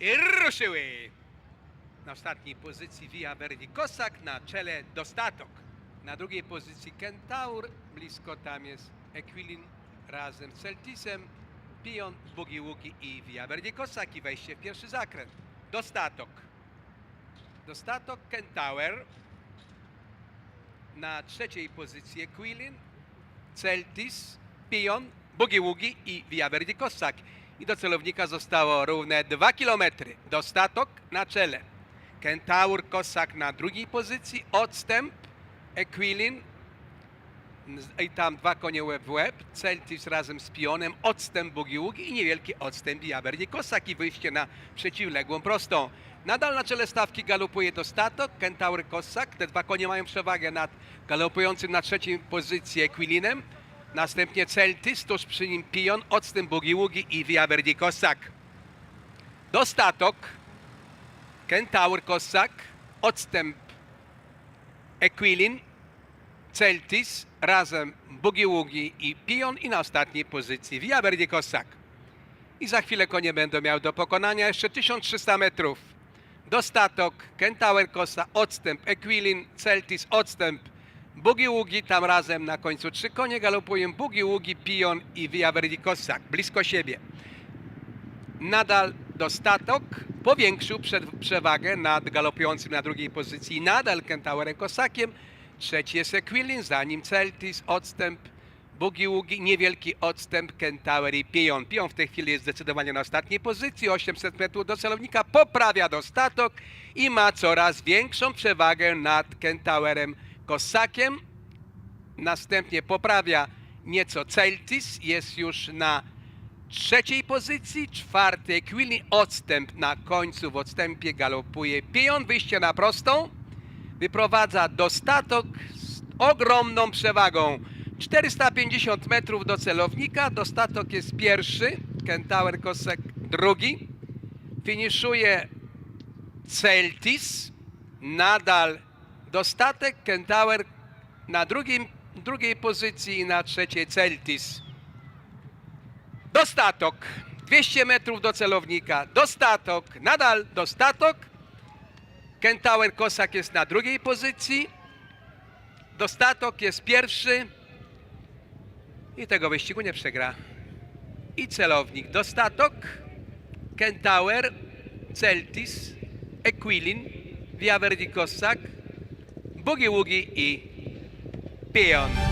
I ruszyły! Na ostatniej pozycji Via Verdi Kosak, na czele Dostatok. Na drugiej pozycji Kentaur, blisko tam jest Equilin razem z Celtisem, Pion, Bugi Ługi i Via Verdi Kosak i wejście w pierwszy zakręt. Dostatok. Dostatok, Kentauer. Na trzeciej pozycji Equilin, Celtis, Pion, Bugi Ługi i Via Verdi Kosak. I do celownika zostało równe 2 km. Dostatok na czele. Kentaur Kosak na drugiej pozycji, odstęp Equilin i tam dwa konie łeb w łeb, Celtis razem z Pionem, odstęp Bugi Ługi i niewielki odstęp Jabernie Kosak i wyjście na przeciwległą prostą. Nadal na czele stawki galopuje Dostatok, Kentaur Kosak. Te dwa konie mają przewagę nad galopującym na trzeciej pozycji Equilinem. Następnie Celtis, tuż przy nim Pion, odstęp Bugi Ługi i Via Verdi Kosak. Dostatok, Kentaur Kosak, odstęp Equilin, Celtis, razem Bugi Ługi i Pion i na ostatniej pozycji Via Verdi Kosak. I za chwilę konie będą miały do pokonania jeszcze 1300 metrów. Dostatok, Kentaur Kosa, odstęp Equilin, Celtis, odstęp Bugi Ługi, tam razem na końcu. Trzy konie galopują. Bugi Ługi, Pion i Via Verdi Kosak, blisko siebie. Nadal dostatok powiększył przewagę nad galopującym na drugiej pozycji nadal Kentaurem Kosakiem. Trzeci jest Equilin, za nim Celtis, odstęp Bugi Ługi, niewielki odstęp Kentaur i Pion. Pion w tej chwili jest zdecydowanie na ostatniej pozycji, 800 metrów do celownika, poprawia dostatok i ma coraz większą przewagę nad Kentaurem Kosakiem. Następnie poprawia nieco Celtis, jest już na trzeciej pozycji, czwarty Equilin, odstęp na końcu, w odstępie galopuje Pion, wyjście na prostą, wyprowadza dostatok z ogromną przewagą. 450 metrów do celownika, dostatok jest pierwszy, Kentaur Kosek drugi, finiszuje Celtis, nadal dostatek, Kentaur na drugim, drugiej pozycji i na trzeciej Celtis. Dostatok. 200 metrów do celownika. Dostatok. Nadal dostatok. Kentaur Kosak jest na drugiej pozycji. Dostatok jest pierwszy. I tego wyścigu nie przegra. I celownik. Dostatok. Kentaur. Celtis. Equilin. Via Verdi Kosak. Bugi Wugi i Pion.